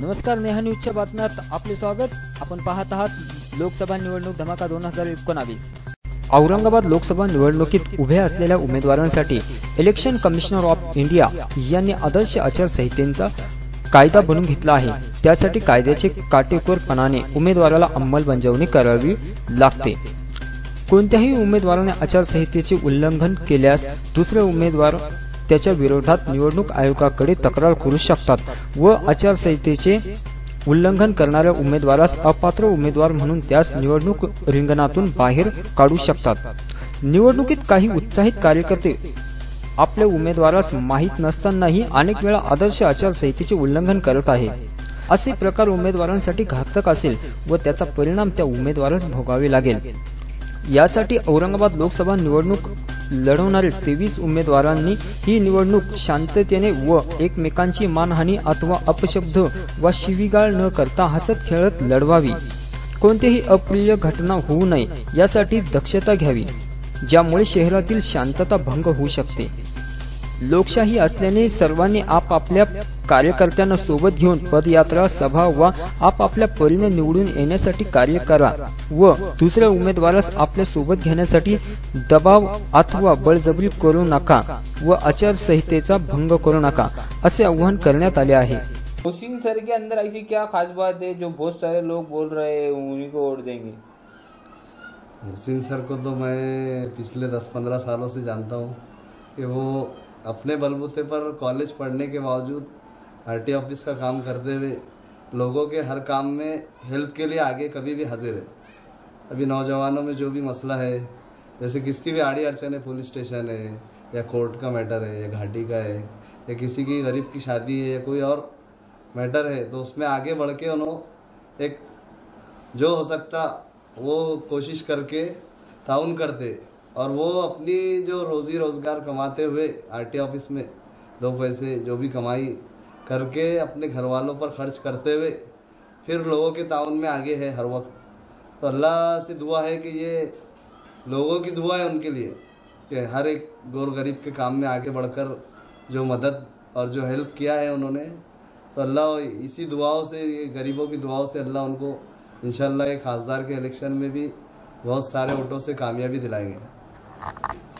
नमस्कार नेहा न्यूजच्या बातम्यात आपले स्वागत. आपण पाहत आहात लोकसभा निवडणूक धमाका दोन हजार एकोणावीस. औरंगाबाद लोकसभा निवडणुकीत उभ्या असलेल्या उमेदवारांसाठी इलेक्शन कमिशनर ऑफ इंडिया यांनी आदर्श आचारसंहितेचा कायदा बनून घेतला आहे. त्यासाठी कायद्याचे काटेकोरपणाने उमेदवाराला अंमलबजावणी करावी लागते. कोणत्याही उमेदवाराने आचारसंहितेचे उल्लंघन केल्यास दुसरे उमेदवार त्याच्या विरोधात निवडणूक आयोगाकडे तक्रार करू शकतात व आचारसंहितेचे उल्लंघन करणाऱ्या उमेदवारास अपात्र उमेदवार म्हणून त्यास निवडणूक रिंगणातून बाहेर काढू शकतात. निवडणुकीत काही उत्साहित कार्यकर्ते आपल्या उमेदवारास माहीत नसतानाही अनेक वेळा आदर्श आचारसंहितेचे उल्लंघन करत आहे. असे प्रकार उमेदवारांसाठी घातक असेल व त्याचा परिणाम त्या उमेदवारास भोगावे लागेल. यासाठी औरंगाबाद लोकसभा निवडणूक लढवणारे तेवीस उमेदवारांनी ही निवडणूक शांततेने व एकमेकांची मानहानी अथवा अपशब्द वा शिवीगाळ न करता हसत खेळत लढवावी. कोणतीही अप्रिय घटना होऊ नये यासाठी दक्षता घ्यावी ज्यामुळे शहरातील शांतता भंग होऊ शकते. लोकशाही असल्याने सर्वांनी आपापल्या कार्यकर्त्यांना सोबत घेऊन पदयात्रा सभा व आपापल्या परीने निवडून येण्यासाठी कार्य करा व दुसऱ्या उमेदवारास आपल्यासोबत घेण्यासाठी दबाव अथवा बळजबरी करू नका व आचारसंहितेचा भंग करू नका असे आवाहन करण्यात आले आहे. मुहसिन सर के अंदर ऐसी क्या खास बात है जो बहुत सारे लोग बोल रहे हैं उन्हीं को वोट देंगे? मोहसिन सर को तो मैं पिछले दस पंद्रह सालों से जानता हूँ। कि वो अपने बलबूते पर कॉलेज पढ़ने के बावजूद आरटी ऑफ़िस का काम करते हुए लोगों के हर काम में हेल्प के लिए आगे कभी भी हाजिर है। अभी नौजवानों में जो भी मसला है, जैसे किसकी भी आड़ी अड़चन है, पुलिस स्टेशन है, या कोर्ट का मैटर है, या घाटी का है, या किसी की गरीब की शादी है, या कोई और मैटर है तो उसमें आगे बढ़ के उन्होंने एक जो हो सकता, वो कोशिश करके ताउन करते। और वो अपनी जो रोज़ी रोज़गार कमाते हुए आरटी ऑफ़िस में दो पैसे जो भी कमाई करके अपने घर वालों पर खर्च करते हुए फिर लोगों के ताउन में आगे है हर वक्त। तो अल्लाह से दुआ है कि ये लोगों की दुआ है उनके लिए कि हर एक गौर गरीब के काम में आगे बढ़कर जो मदद और जो हेल्प किया है उन्होंने तो अल्लाह इसी दुआओं से गरीबों की दुआओं से अल्लाह उनको इन ये खासदार के इलेक्शन में भी बहुत सारे वोटों से कामयाबी दिलाएँगे।